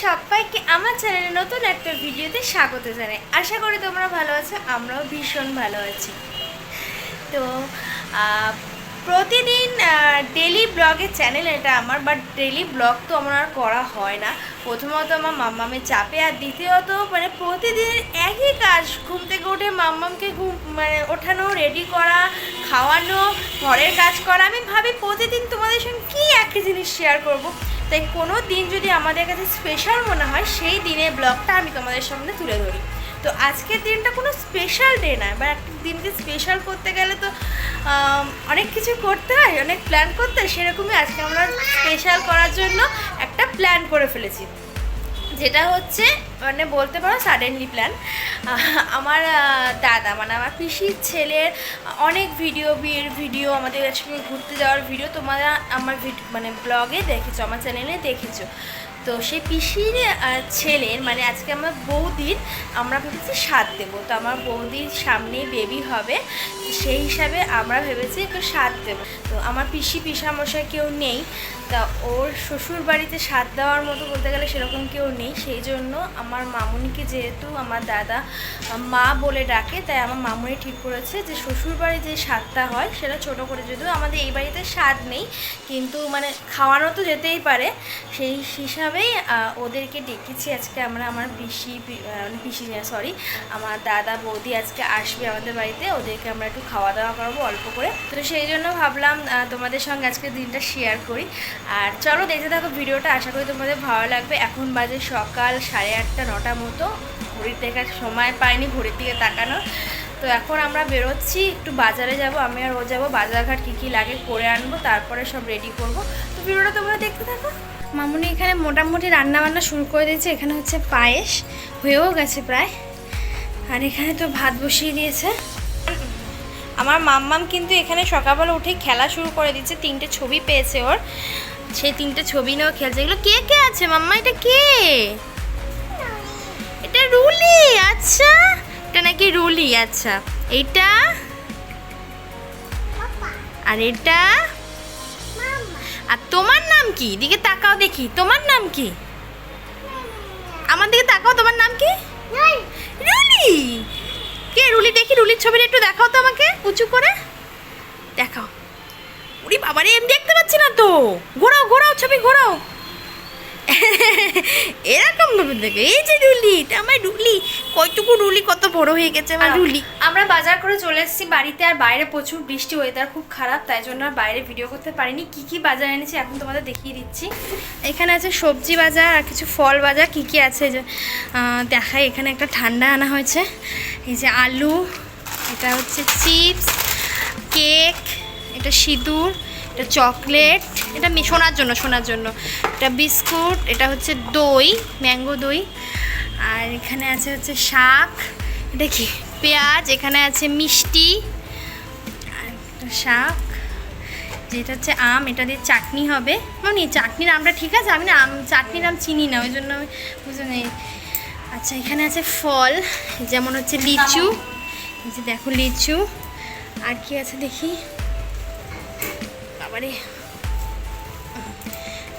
সবাইকে আমার চ্যানেলে নতুন একটা ভিডিওতে স্বাগত জানাই। আশা করি তোমরা ভালো আছো, আমরাও ভীষণ ভালো আছি। তো প্রতিদিন ডেলি ব্লগের চ্যানেল এটা আমার বাট ডেলি ব্লগ তো আমার আর করা হয় না। প্রথমত আমার মাম্মামের চাপে আর দ্বিতীয়ত মানে প্রতিদিন একই কাজ, ঘুম থেকে উঠে মাম্মামকে ঘুম মানে ওঠানো রেডি করা, খাওয়ানো, ঘরের কাজ করা। আমি ভাবি প্রতিদিন তোমাদের সঙ্গে কী একই জিনিস শেয়ার করব? তাই কোনো দিন যদি আমাদের কাছে স্পেশাল মনে হয়, সেই দিনের ব্লগটা আমি তোমাদের সামনে তুলে ধরি। তো আজকের দিনটা কোনো স্পেশাল ডে নয়, বা একটা দিনকে স্পেশাল করতে গেলে তো অনেক কিছু করতে হয়, অনেক প্ল্যান করতে হয়, সেরকমই আজকে আমরা স্পেশাল করার জন্য একটা প্ল্যান করে ফেলেছি। যেটা হচ্ছে মানে বলতে পারো সাডেনলি প্ল্যান আমার দাদা মানে আমার পিসির ছেলের অনেক ভিডিও বিয়ের ভিডিও আমাদের একসঙ্গে ঘুরতে যাওয়ার ভিডিও তোমরা আমার ভিডিও মানে ব্লগে দেখেছ, আমার চ্যানেলে দেখেছ। তো সেই পিসির ছেলের মানে আজকে আমার বৌদির, আমরা ভেবেছি স্বাদ দেবো। তো আমার বৌদির সামনেই বেবি হবে সেই হিসাবে আমরা ভেবেছি একটু স্বাদ দেবো। তো আমার পিসি পিসামশাই কেউ নেই, তা ওর শ্বশুর বাড়িতে স্বাদ দেওয়ার মতো বলতে গেলে সেরকম কেউ নেই। সেই জন্য আমার মামুনিকে যেহেতু আমার দাদা, মা বলে ডাকে, তাই আমার মামুনি ঠিক করেছে যে শ্বশুর বাড়ি যে স্বাদটা হয়, সেটা ছোট করে যদিও আমাদের এই বাড়িতে স্বাদ নেই, কিন্তু মানে খাওয়ানো তো যেতেই পারে। সেই হিসাবেই আহ, ওদেরকে ডেকেছি আজকে আমরা আমার পিসি মানে পিসি সরি আমার দাদা বৌদি আজকে আসবে আমাদের বাড়িতে ওদেরকে আমরা একটু খাওয়া দাওয়া করব অল্প করে। তো সেই জন্য ভাবলাম তোমাদের সঙ্গে আজকে দিনটা শেয়ার করি। আর চলো দেখতে থাকো ভিডিওটা আশা করি তোমাদের ভালো লাগবে। এখন বাজে সকাল সাড়ে আটটা নটা মতো। ঘড়ির দেখার সময় পাইনি ঘড়ির দিকে তাকানো। তো এখন আমরা বেরোচ্ছি একটু বাজারে যাব আমি আর ও যাব বাজারঘাট কী কী লাগে করে আনব তারপরে সব রেডি করব। তো ভিডিওটা তোমরা দেখতে থাকো। মামুনি এখানে মোটামুটি রান্নাবান্না শুরু করে দিয়েছে এখানে হচ্ছে পায়েস হয়েও গেছে প্রায়। আর এখানে তো ভাত বসিয়ে দিয়েছে। আমার মাম্মাম কিন্তু এখানে সকালবেলা উঠে খেলা শুরু করে দিচ্ছে তিনটে ছবি পেয়েছে ওর। সেই তিনটে ছবি নিয়েও খেলছে। এগুলো কে কে আছে মাম্মা? এটা কে? নাকি আচ্ছা। এইটা? আর এটা? আর তোমার নাম কি? দিকে তাকাও দেখি। তোমার নাম কি? আমার দিকে তাকাও তোমার নাম কি? রুলি। কে রুলি? দেখি রুলির ছবিটা একটু দেখাও তো আমাকে উঁচু করে। দেখাও। উরি বাবারে আমি দেখতে পাচ্ছি না তো। ঘোরাও ঘোরাও ছবি ঘোরাও। এরকম ভাবে দেখো এই যে রুলি এটা আমার রুলি কতটুকু রুলি কত বড় হয়ে গেছে আমার রুলি আমরা বাজার করে চলে এসেছি বাড়িতে আর বাইরে প্রচুর বৃষ্টি ওয়েদার খুব খারাপ তাই জন্য আর বাইরে ভিডিও করতে পারিনি। কি কি বাজার এনেছি এখন তোমাদের দেখিয়ে দিচ্ছি। এখানে আছে সবজি বাজার আর কিছু ফল বাজার কি কি আছে যে দেখাই। এখানে একটা ঠান্ডা আনা হয়েছে এই যে আলু এটা হচ্ছে চিপস কেক এটা সিঁদুর এটা চকলেট, এটা শোনার জন্য শোনার জন্য। এটা বিস্কুট, এটা হচ্ছে দই, ম্যাঙ্গো দই। আর এখানে আছে হচ্ছে শাক। এটা কি? পেঁয়াজ, এখানে আছে মিষ্টি। আর একটা শাক, যেটা হচ্ছে আম, এটা দিয়ে চাটনি হবে। মানে চাটনির আমটা ঠিক আছে? আমি না আম, চাটনির আম চিনি না ওই জন্য আমি বুঝে নেই। আচ্ছা এখানে আছে ফল, যেমন হচ্ছে লিচু। এই যে দেখো লিচু। আর কি আছে দেখি? বাবারে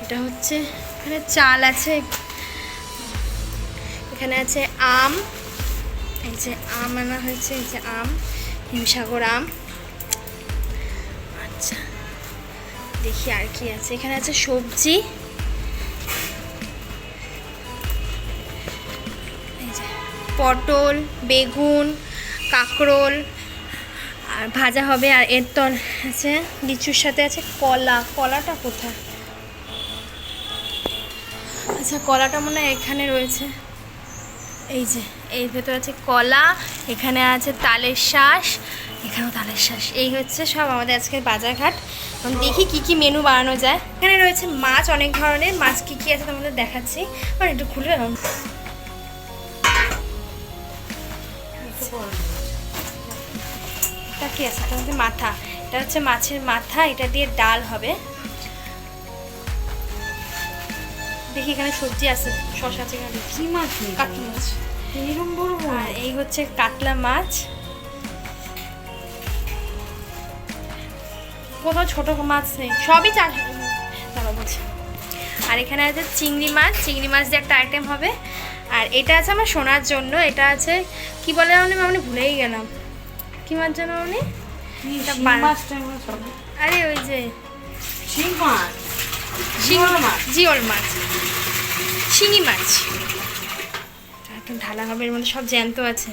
এটা হচ্ছে, এখানে চাল আছে। এখানে আছে আম, এই যে আম আনা হয়েছে, এই যে আম, হিমসাগর আম। আচ্ছা দেখি আর কি আছে। এখানে আছে সবজি। পটল, বেগুন, কাঁকরোল আর ভাজা হবে আর এর তল আছে, লিচুর সাথে আছে কলা। কলাটা কোথায়? আচ্ছা কলাটা মনে হয় এখানে রয়েছে। এই যে এই ভেতর আছে কলা, এখানে আছে তালের শ্বাস এখানেও তালের শ্বাস এই হচ্ছে সব আমাদের আজকের বাজারঘাট। এখন দেখি কি কি মেনু বানানো যায়। এখানে রয়েছে মাছ, অনেক ধরনের। মাছ কী কী আছে তোমাদের দেখাচ্ছি। মানে একটু খুলে কি আছে এটা হচ্ছে মাথা। এটা হচ্ছে মাছের মাথা এটা দিয়ে ডাল হবে। দেখি এখানে সবজি আছে শসা আছে এখানে। কি মাছ কাতলা মাছ। এরকম বড় বড়? আর এই হচ্ছে কাতলা মাছ। কোথাও ছোট মাছ নেই সবই চাষ দাঁড়া বলছি। আর এখানে আছে চিংড়ি মাছ চিংড়ি মাছ দিয়ে একটা আইটেম হবে। আর এটা আছে আমার সোনার জন্য এটা আছে কি বলে আমি ভুলেই গেলাম। কি মাছ জানো সব আরে ওই যে শিং মাছ। জিওল মাছ? শিঙি মাছ। একদম ঢালা হবে এর মধ্যে সব জ্যান্ত আছে।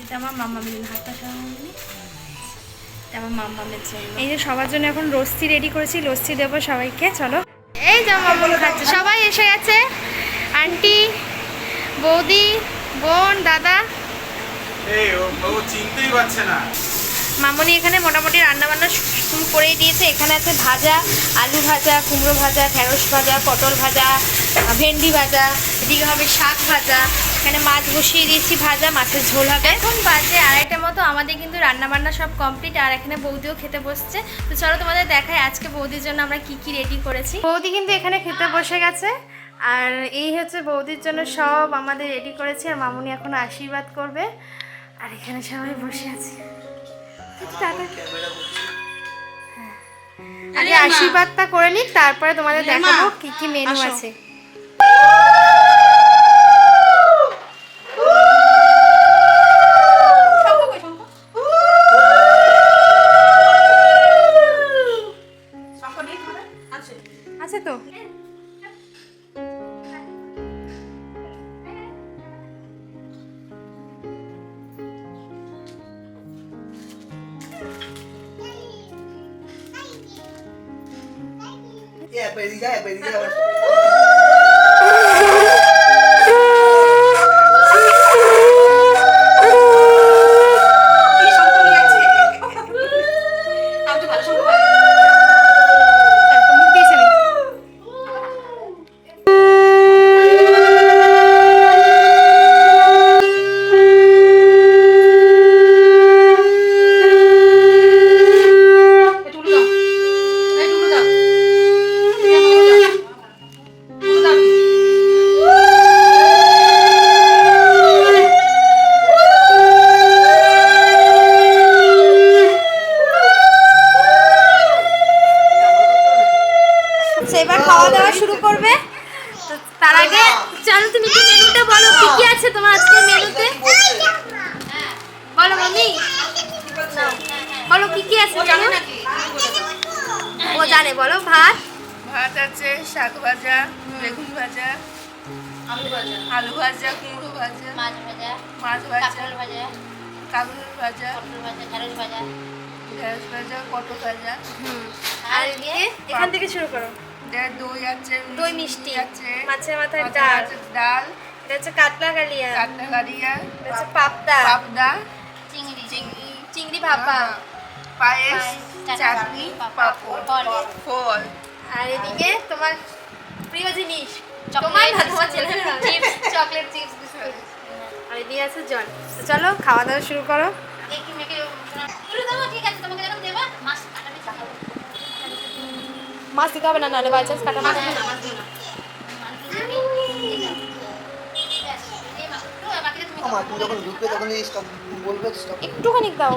এটা আমার মাম্মা মিলেন হাতটা এটা আমার এই যে সবার জন্য এখন লস্যি রেডি করেছি লস্যি দেবো সবাইকে চলো। এই যে বোন খাচ্ছে সবাই এসে গেছে। আন্টি বৌদি বোন দাদা। এই ও ও চিনতেই পারছে না। মামনি এখানে মোটামুটি রান্নাবান্না শুরু করেই দিয়েছে। এখানে আছে ভাজা আলু ভাজা কুমড়ো ভাজা ঢেঁড়স ভাজা পটল ভাজা ভেন্ডি ভাজা এদিকে হবে শাক ভাজা। এখানে মাছ বসিয়ে দিয়েছি ভাজা মাছের ঝোল হবে। এখন বাজে আড়াইটার মতো আমাদের কিন্তু রান্নাবান্না সব কমপ্লিট আর এখানে বৌদিও খেতে বসছে। তো চলো তোমাদের দেখায় আজকে বৌদির জন্য আমরা কি কি রেডি করেছি। বৌদি কিন্তু এখানে খেতে বসে গেছে। আর এই হচ্ছে বৌদির জন্য সব আমাদের রেডি করেছে আর মামুনি এখন আশীর্বাদ করবে। আর এখানে সবাই বসে আছে। টাটা আগে আশীর্বাদটা করে নিক তারপরে তোমাদের দেখাবো কি কি মেনু আছে। Ya, pedenya. জানে বলো ভাত? ভাত আছে শাক ভাজা বেগুন ভাজা আলু ভাজা। কুমড়ো ভাজা মাছ ভাজা মাছ ভাজা ভাজা কাগজ ভাজা পটল ভাজা ঢেঁড়স ভাজা। ঢেঁড়স ভাজা পটল ভাজা। আর এখান থেকে শুরু করো। দই আছে দই মিষ্টি। আছে। মাছের মাথায় ডাল। ডাল। এটা হচ্ছে কাতলা কালিয়া গাড়িয়া এটা হচ্ছে পাবদা। পাবদা। চিংড়ি। চিংড়ি। চিংড়ি ভাপা। পায়েস। চাটনি, পাঁপড়, ফল। আর এদিকে তোমার প্রিয় জিনিস চকলেট, তোমার না তোমার ছেলের চিপস, চকলেট চিপস বিস্কুট আর এদিকে আছে জল। তো চলো খাওয়া দাওয়া শুরু করো। দেখি মেয়েকে দেবো ঠিক আছে তোমাকে যখন দেবা মাছ কাটাবি চাখাবো মাছ দিতে হবে না নাহলে বাই চান্স কাটা মাছ আমার তুমি যখন ঢুকবে তখন এই stop বলবে stop. একটুখানি দাও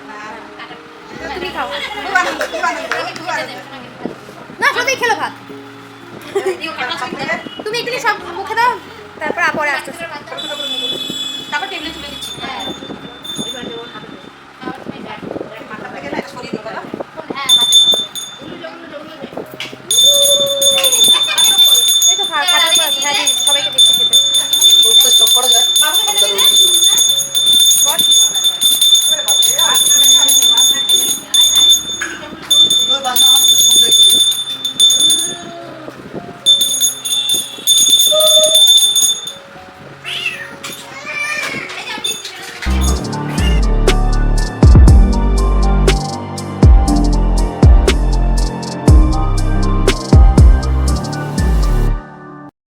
তুমি খাও না সত্যি খেলো ভাত। তুমি একটু সব মুখে দাও, তারপর পরে আস্তে তারপর টেবিলে তুলে দিচ্ছি।